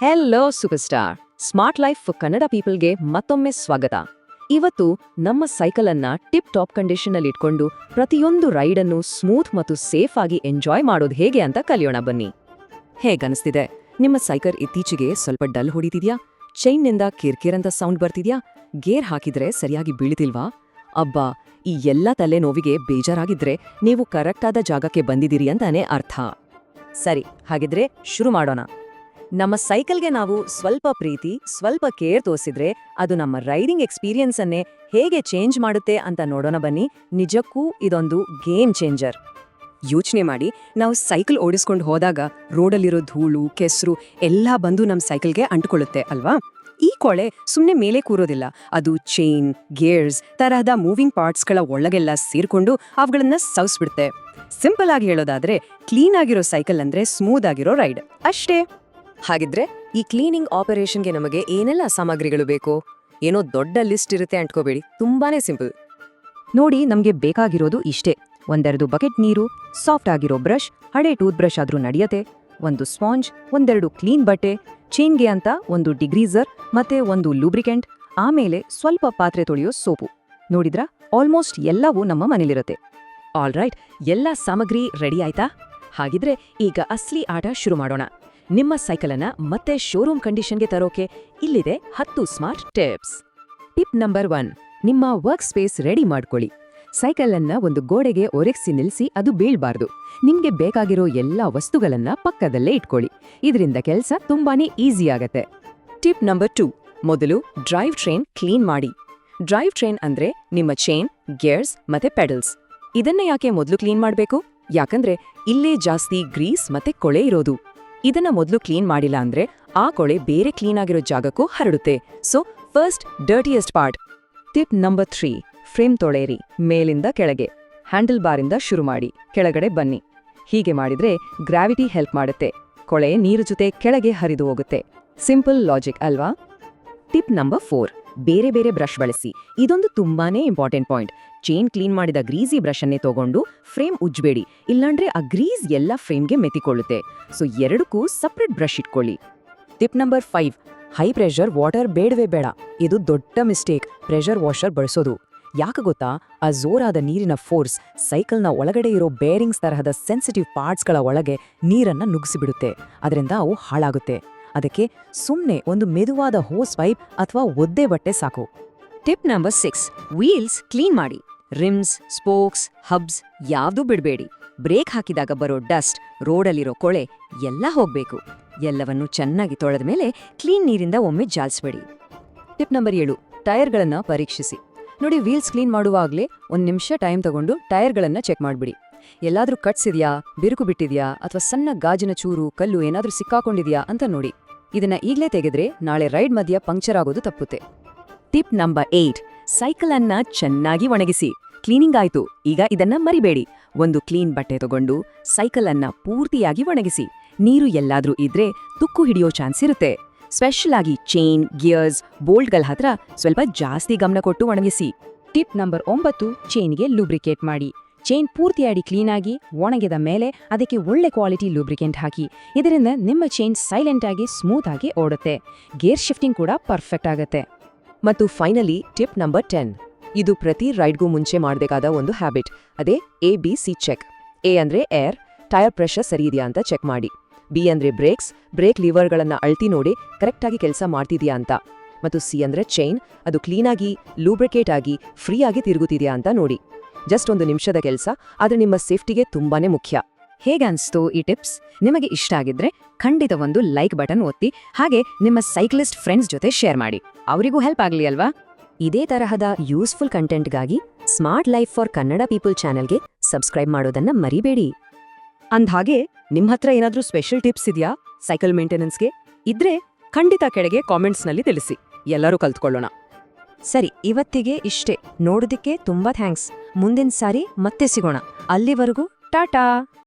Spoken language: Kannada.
Hello super star smart life Kannada ಪೀಪಲ್ಗೆ ಮತ್ತೊಮ್ಮೆ ಸ್ವಾಗತ. ಇವತ್ತು ನಮ್ಮ ಸೈಕಲ್ ಅನ್ನ ಟಿಪ್ ಟಾಪ್ ಕಂಡೀಷನ್ ಅಲ್ಲಿ ಇಟ್ಕೊಂಡು ಪ್ರತಿಯೊಂದು ರೈಡ್ ಅನ್ನು ಸ್ಮೂತ್ ಮತ್ತು ಸೇಫ್ ಆಗಿ ಎಂಜಾಯ್ ಮಾಡೋದು ಹೇಗೆ ಅಂತ ಕಲಿಯೋಣ ಬನ್ನಿ. ಹೇಗನ್ನಿಸ್ತಿದೆ ನಿಮ್ಮ ಸೈಕಲ್ ಇತ್ತೀಚೆಗೆ ಸ್ವಲ್ಪ ಡಲ್ ಹೊಡಿತಿದ್ಯಾ? ಚೈನ್ನಿಂದ ಕಿರ್ಕಿರಂತ ಸೌಂಡ್ ಬರ್ತಿದ್ಯಾ? ಗೇರ್ ಹಾಕಿದ್ರೆ ಸರಿಯಾಗಿ ಬೀಳ್ತಿಲ್ವಾ? ಅಬ್ಬಾ, ಈ ಎಲ್ಲ ತಲೆನೋವಿಗೆ ಬೇಜಾರಾಗಿದ್ರೆ ನೀವು ಕರೆಕ್ಟಾದ ಜಾಗಕ್ಕೆ ಬಂದಿದ್ದೀರಿ ಅಂತಾನೆ ಅರ್ಥ. ಸರಿ, ಹಾಗಿದ್ರೆ ಶುರು ಮಾಡೋಣ. ನಮ್ಮ ಸೈಕಲ್ಗೆ ನಾವು ಸ್ವಲ್ಪ ಪ್ರೀತಿ, ಸ್ವಲ್ಪ ಕೇರ್ ತೋರಿಸಿದ್ರೆ ಅದು ನಮ್ಮ ರೈಡಿಂಗ್ ಎಕ್ಸ್ಪೀರಿಯನ್ಸ್ ಅನ್ನೇ ಹೇಗೆ ಚೇಂಜ್ ಮಾಡುತ್ತೆ ಅಂತ ನೋಡೋಣ ಬನ್ನಿ. ನಿಜಕ್ಕೂ ಇದೊಂದು ಗೇಮ್ ಚೇಂಜರ್. ಯೋಚನೆ ಮಾಡಿ, ನಾವು ಸೈಕಲ್ ಓಡಿಸ್ಕೊಂಡು ಹೋದಾಗ ರೋಡಲ್ಲಿರೋ ಧೂಳು, ಕೆಸರು ಎಲ್ಲ ಬಂದು ನಮ್ಮ ಸೈಕಲ್ಗೆ ಅಂಟ್ಕೊಳ್ಳುತ್ತೆ ಅಲ್ವಾ? ಈ ಕೊಳೆ ಸುಮ್ಮನೆ ಮೇಲೆ ಕೂರೋದಿಲ್ಲ. ಅದು ಚೈನ್, ಗೇರ್ಸ್ ತರಹದ ಮೂವಿಂಗ್ ಪಾರ್ಟ್ಸ್ಗಳ ಒಳಗೆಲ್ಲ ಸೇರಿಕೊಂಡು ಅವುಗಳನ್ನ ಸೌಸ್ಬಿಡುತ್ತೆ ಸಿಂಪಲ್ ಆಗಿ ಹೇಳೋದಾದ್ರೆ ಕ್ಲೀನ್ ಆಗಿರೋ ಸೈಕಲ್ ಅಂದ್ರೆ ಸ್ಮೂತ್ ಆಗಿರೋ ರೈಡ್. ಅಷ್ಟೇ. ಹಾಗಿದ್ರೆ ಈ ಕ್ಲೀನಿಂಗ್ ಆಪರೇಷನ್ಗೆ ನಮಗೆ ಏನೆಲ್ಲ ಸಾಮಗ್ರಿಗಳು ಬೇಕು? ಏನೋ ದೊಡ್ಡ ಲಿಸ್ಟ್ ಇರುತ್ತೆ ಅಂಟ್ಕೋಬೇಡಿ. ತುಂಬಾನೇ ಸಿಂಪಲ್. ನೋಡಿ, ನಮ್ಗೆ ಬೇಕಾಗಿರೋದು ಇಷ್ಟೇ. ಒಂದೆರಡು ಬಕೆಟ್ ನೀರು, ಸಾಫ್ಟ್ ಆಗಿರೋ ಬ್ರಷ್, ಹಳೆ ಟೂತ್ ಬ್ರಷ್ ಆದ್ರೂ ನಡೆಯತ್ತೆ. ಒಂದು ಸ್ಪಾಂಜ್, ಒಂದೆರಡು ಕ್ಲೀನ್ ಬಟ್ಟೆ, ಚೇನ್ಗೆ ಅಂತ ಒಂದು ಡಿಗ್ರೀಸರ್ ಮತ್ತೆ ಒಂದು ಲೂಬ್ರಿಕೆಂಟ್, ಆಮೇಲೆ ಸ್ವಲ್ಪ ಪಾತ್ರೆ ತೊಳೆಯೋ ಸೋಪು. ನೋಡಿದ್ರಾ? ಆಲ್ಮೋಸ್ಟ್ ಎಲ್ಲವೂ ನಮ್ಮ ಮನೇಲಿರುತ್ತೆ. ಆಲ್ ರೈಟ್ ಎಲ್ಲ ಸಾಮಗ್ರಿ ರೆಡಿ ಆಯ್ತಾ? ಹಾಗಿದ್ರೆ ಈಗ ಅಸ್ಲಿ ಆಟ ಶುರು ಮಾಡೋಣ. ನಿಮ್ಮ ಸೈಕಲನ್ನ ಮತ್ತೆ ಶೋರೂಮ್ ಕಂಡೀಷನ್ಗೆ ತರೋಕೆ ಇಲ್ಲಿದೆ ಹತ್ತು smart tips tip number one ನಿಮ್ಮ ವರ್ಕ್ ಸ್ಪೇಸ್ ರೆಡಿ ಮಾಡ್ಕೊಳ್ಳಿ. ಸೈಕಲ್ ಅನ್ನ ಒಂದು ಗೋಡೆಗೆ ಒರೆಸಿ ನಿಲ್ಲಿಸಿ ಅದು ಬೀಳ್ಬಾರ್ದು. ನಿಮ್ಗೆ ಬೇಕಾಗಿರೋ ಎಲ್ಲಾ ವಸ್ತುಗಳನ್ನ ಪಕ್ಕದಲ್ಲೇ ಇಟ್ಕೊಳ್ಳಿ. ಇದರಿಂದ ಕೆಲಸ ತುಂಬಾನೇ ಈಸಿ ಆಗತ್ತೆ. ಟಿಪ್ ನಂಬರ್ ಟೂ ಮೊದಲು ಡ್ರೈವ್ ಟ್ರೈನ್ ಕ್ಲೀನ್ ಮಾಡಿ. ಡ್ರೈವ್ ಟ್ರೈನ್ ಅಂದ್ರೆ ನಿಮ್ಮ ಚೈನ್ ಗೇರ್ಸ್ ಮತ್ತೆ ಪೆಡಲ್ಸ್ ಇದನ್ನ ಯಾಕೆ ಮೊದಲು ಕ್ಲೀನ್ ಮಾಡಬೇಕು? ಯಾಕಂದ್ರೆ ಇಲ್ಲೇ ಜಾಸ್ತಿ ಗ್ರೀಸ್ ಮತ್ತೆ ಕೊಳೆ ಇರೋದು. ಇದನ್ನ ಮೊದಲು ಕ್ಲೀನ್ ಮಾಡಿಲ್ಲ ಅಂದ್ರೆ ಆ ಕೊಳೆ ಬೇರೆ ಕ್ಲೀನ್ ಆಗಿರೋ ಜಾಗಕ್ಕೂ ಹರಡುತ್ತೆ. So first dirtiest part tip number three frame ತೊಳೆಯಿರಿ. ಮೇಲಿಂದ ಕೆಳಗೆ. ಹ್ಯಾಂಡಲ್ ಬಾರಿಂದ ಶುರು ಮಾಡಿ. ಕೆಳಗಡೆ ಬನ್ನಿ. ಹೀಗೆ ಮಾಡಿದ್ರೆ ಗ್ರಾವಿಟಿ ಹೆಲ್ಪ್ ಮಾಡುತ್ತೆ. ಕೊಳೆ ನೀರು ಜೊತೆ ಕೆಳಗೆ ಹರಿದು ಹೋಗುತ್ತೆ. ಸಿಂಪಲ್ ಲಾಜಿಕ್ ಅಲ್ವಾ? ಟಿಪ್ ನಂಬರ್ ಫೋರ್ ಬೇರೆ ಬೇರೆ ಬ್ರಷ್ ಬಳಸಿ. ಇದೊಂದು ತುಂಬಾನೇ ಇಂಪಾರ್ಟೆಂಟ್ ಪಾಯಿಂಟ್ ಚೈನ್ ಕ್ಲೀನ್ ಮಾಡಿದ ಗ್ರೀಸಿ ಬ್ರಷ್ ಅನ್ನೇ ತಗೊಂಡು ಫ್ರೇಮ್ ಉಜ್ಬೇಡಿ ಇಲ್ಲಾಂದ್ರೆ ಆ ಗ್ರೀಸ್ ಎಲ್ಲ ಫ್ರೇಮ್ಗೆ ಮೆತ್ತಿಕೊಳ್ಳುತ್ತೆ. ಸೊ ಎರಡಕ್ಕೂ ಸಪ್ರೇಟ್ ಬ್ರಷ್ ಇಟ್ಕೊಳ್ಳಿ. Tip number five high pressure water ಬೇಡವೇ ಬೇಡ. ಇದು ದೊಡ್ಡ ಮಿಸ್ಟೇಕ್ ಪ್ರೆಷರ್ ವಾಷರ್ ಬಳಸೋದು. ಯಾಕೆ ಗೊತ್ತಾ? ಆ ಜೋರಾದ ನೀರಿನ ಫೋರ್ಸ್ ಸೈಕಲ್ನ ಒಳಗಡೆ ಇರೋ ಬೇರಿಂಗ್ಸ್ ತರಹದ ಸೆನ್ಸಿಟಿವ್ ಪಾರ್ಟ್ಸ್ಗಳ ಒಳಗೆ ನೀರನ್ನ ನುಗ್ಗಿಸಿಬಿಡುತ್ತೆ. ಅದರಿಂದ ಅವು ಹಾಳಾಗುತ್ತೆ. ಅದಕ್ಕೆ ಸುಮ್ಮನೆ ಒಂದು ಮೆದುವಾದ ಹೋಸ್ ಪೈಪ್ ಅಥವಾ ಒದ್ದೆ ಬಟ್ಟೆ ಸಾಕು. Tip number six, wheels clean ಮಾಡಿ. ರಿಮ್ಸ್, ಸ್ಪೋಕ್ಸ್, ಹಬ್ಸ್ ಯಾವ್ದೂ ಬಿಡಬೇಡಿ. ಬ್ರೇಕ್ ಹಾಕಿದಾಗ ಬರೋ ಡಸ್ಟ್, ರೋಡಲ್ಲಿರೋ ಕೊಳೆ ಎಲ್ಲ ಹೋಗ್ಬೇಕು. ಎಲ್ಲವನ್ನು ಚೆನ್ನಾಗಿ ತೊಳೆದ ಮೇಲೆ ಕ್ಲೀನ್ ನೀರಿಂದ ಒಮ್ಮೆ ಜಾಲಿಸ್ಬೇಡಿ. ಟಿಪ್ ನಂಬರ್ ಏಳು, ಟೈರ್ಗಳನ್ನು ಪರೀಕ್ಷಿಸಿ. ನೋಡಿ ವೀಲ್ಸ್ ಕ್ಲೀನ್ ಮಾಡುವಾಗ್ಲೇ ಒಂದು ನಿಮಿಷ ಟೈಮ್ ತಗೊಂಡು ಟೈರ್ಗಳನ್ನು ಚೆಕ್ ಮಾಡ್ಬಿಡಿ. ಎಲ್ಲಾದ್ರೂ ಕಟ್ಸಿದ್ಯಾ, ಬಿರುಕು ಬಿಟ್ಟಿದ್ಯಾ ಅಥವಾ ಸಣ್ಣ ಗಾಜಿನ ಚೂರು, ಕಲ್ಲು ಏನಾದ್ರೂ ಸಿಕ್ಕಾಕೊಂಡಿದ್ಯಾ ಅಂತ ನೋಡಿ. ಇದನ್ನ ಈಗಲೇ ತೆಗೆದ್ರೆ ನಾಳೆ ರೈಡ್ ಮಧ್ಯ ಪಂಕ್ಚರ್ ಆಗೋದು ತಪ್ಪುತ್ತೆ. ಟಿಪ್ ನಂಬರ್ ಏಟ್ ಸೈಕಲ್ ಅನ್ನ ಚೆನ್ನಾಗಿ ಒಣಗಿಸಿ. ಕ್ಲೀನಿಂಗ್ ಆಯ್ತು. ಈಗ ಇದನ್ನ ಮರಿಬೇಡಿ. ಒಂದು ಕ್ಲೀನ್ ಬಟ್ಟೆ ತಗೊಂಡು ಸೈಕಲ್ ಅನ್ನ ಪೂರ್ತಿಯಾಗಿ ಒಣಗಿಸಿ. ನೀರು ಎಲ್ಲಾದ್ರೂ ಇದ್ರೆ ತುಕ್ಕು ಹಿಡಿಯೋ ಚಾನ್ಸ್ ಇರುತ್ತೆ. ಸ್ಪೆಷಲ್ ಆಗಿ ಚೈನ್, ಗಿಯರ್ಸ್, ಬೋಲ್ಟ್ಗಳ ಹತ್ರ ಸ್ವಲ್ಪ ಜಾಸ್ತಿ ಗಮನ ಕೊಟ್ಟು ಒಣಗಿಸಿ. ಟಿಪ್ ನಂಬರ್ ಒಂಬತ್ತು. ಚೈನ್ಗೆ ಲೂಬ್ರಿಕೇಟ್ ಮಾಡಿ. ಚೈನ್ ಪೂರ್ತಿಯಾಗಿ ಕ್ಲೀನಾಗಿ ಒಣಗಿದ ಮೇಲೆ ಅದಕ್ಕೆ ಒಳ್ಳೆ ಕ್ವಾಲಿಟಿ ಲೂಬ್ರಿಕೆಂಟ್ ಹಾಕಿ. ಇದರಿಂದ ನಿಮ್ಮ ಚೈನ್ ಸೈಲೆಂಟ್ ಆಗಿ ಸ್ಮೂತ್ ಆಗಿ ಓಡುತ್ತೆ. ಗೇರ್ ಶಿಫ್ಟಿಂಗ್ ಕೂಡ ಪರ್ಫೆಕ್ಟ್ ಆಗುತ್ತೆ. ಮತ್ತು ಫೈನಲಿ ಟಿಪ್ ನಂಬರ್ ಟೆನ್ ಇದು ಪ್ರತಿ ರೈಡ್ಗೂ ಮುಂಚೆ ಮಾಡಬೇಕಾದ ಒಂದು ಹ್ಯಾಬಿಟ್ ಅದೇ A B C check A ಅಂದ್ರೆ ಏರ್ ಟೈರ್ ಪ್ರೆಷರ್ ಸರಿ ಇದೆಯಾ ಅಂತ ಚೆಕ್ ಮಾಡಿ. ಬಿ ಅಂದ್ರೆ ಬ್ರೇಕ್ಸ್ ಬ್ರೇಕ್ ಲಿವರ್ಗಳನ್ನು ಅಳ್ತಿ ನೋಡಿ ಕರೆಕ್ಟಾಗಿ ಕೆಲಸ ಮಾಡ್ತಿದೆಯಾ ಅಂತ. ಮತ್ತು ಸಿ ಅಂದ್ರೆ ಚೈನ್ ಅದು ಕ್ಲೀನಾಗಿ ಲೂಬ್ರಿಕೇಟ್ ಆಗಿ ಫ್ರೀ ಆಗಿ ತಿರುಗುತ್ತಿದೆಯಾ ಅಂತ ನೋಡಿ. ಜಸ್ಟ್ ಒಂದು ನಿಮಿಷದ ಕೆಲಸ, ಆದ್ರೆ ನಿಮ್ಮ ಸೇಫ್ಟಿಗೆ ತುಂಬಾನೇ ಮುಖ್ಯ. ಹೇಗನ್ಸ್ತು ಈ ಟಿಪ್ಸ್? ನಿಮಗೆ ಇಷ್ಟ ಆಗಿದ್ರೆ ಖಂಡಿತ ಒಂದು ಲೈಕ್ ಬಟನ್ ಒತ್ತಿ, ಹಾಗೆ ನಿಮ್ಮ ಸೈಕ್ಲಿಸ್ಟ್ ಫ್ರೆಂಡ್ಸ್ ಜೊತೆ ಶೇರ್ ಮಾಡಿ. ಅವರಿಗೂ ಹೆಲ್ಪ್ ಆಗಲಿ ಅಲ್ವಾ? ಇದೇ ತರಹದ useful ಕಂಟೆಂಟ್ಗಾಗಿ smart life for Kannada people ಚಾನೆಲ್ಗೆ ಸಬ್ಸ್ಕ್ರೈಬ್ ಮಾಡೋದನ್ನ ಮರಿಬೇಡಿ. ಅಂದ್ಹಾಗೆ ನಿಮ್ಮ ಹತ್ರ ಏನಾದ್ರೂ ಸ್ಪೆಷಲ್ ಟಿಪ್ಸ್ ಇದೆಯಾ? ಸೈಕಲ್ ಮೇಂಟೆನೆನ್ಸ್ಗೆ? ಇದ್ರೆ ಖಂಡಿತ ಕೆಳಗೆ ಕಾಮೆಂಟ್ಸ್ನಲ್ಲಿ ತಿಳಿಸಿ. ಎಲ್ಲರೂ ಕಲ್ತ್ಕೊಳ್ಳೋಣ. ಸರಿ ಇವತ್ತಿಗೆ ಇಷ್ಟೇ. ನೋಡೋದಿಕ್ಕೆ ತುಂಬಾ ಥ್ಯಾಂಕ್ಸ್ ಮುಂದಿನ ಸಾರಿ ಮತ್ತೆ ಸಿಗೋಣ. ಅಲ್ಲಿವರೆಗೂ ಟಾಟಾ!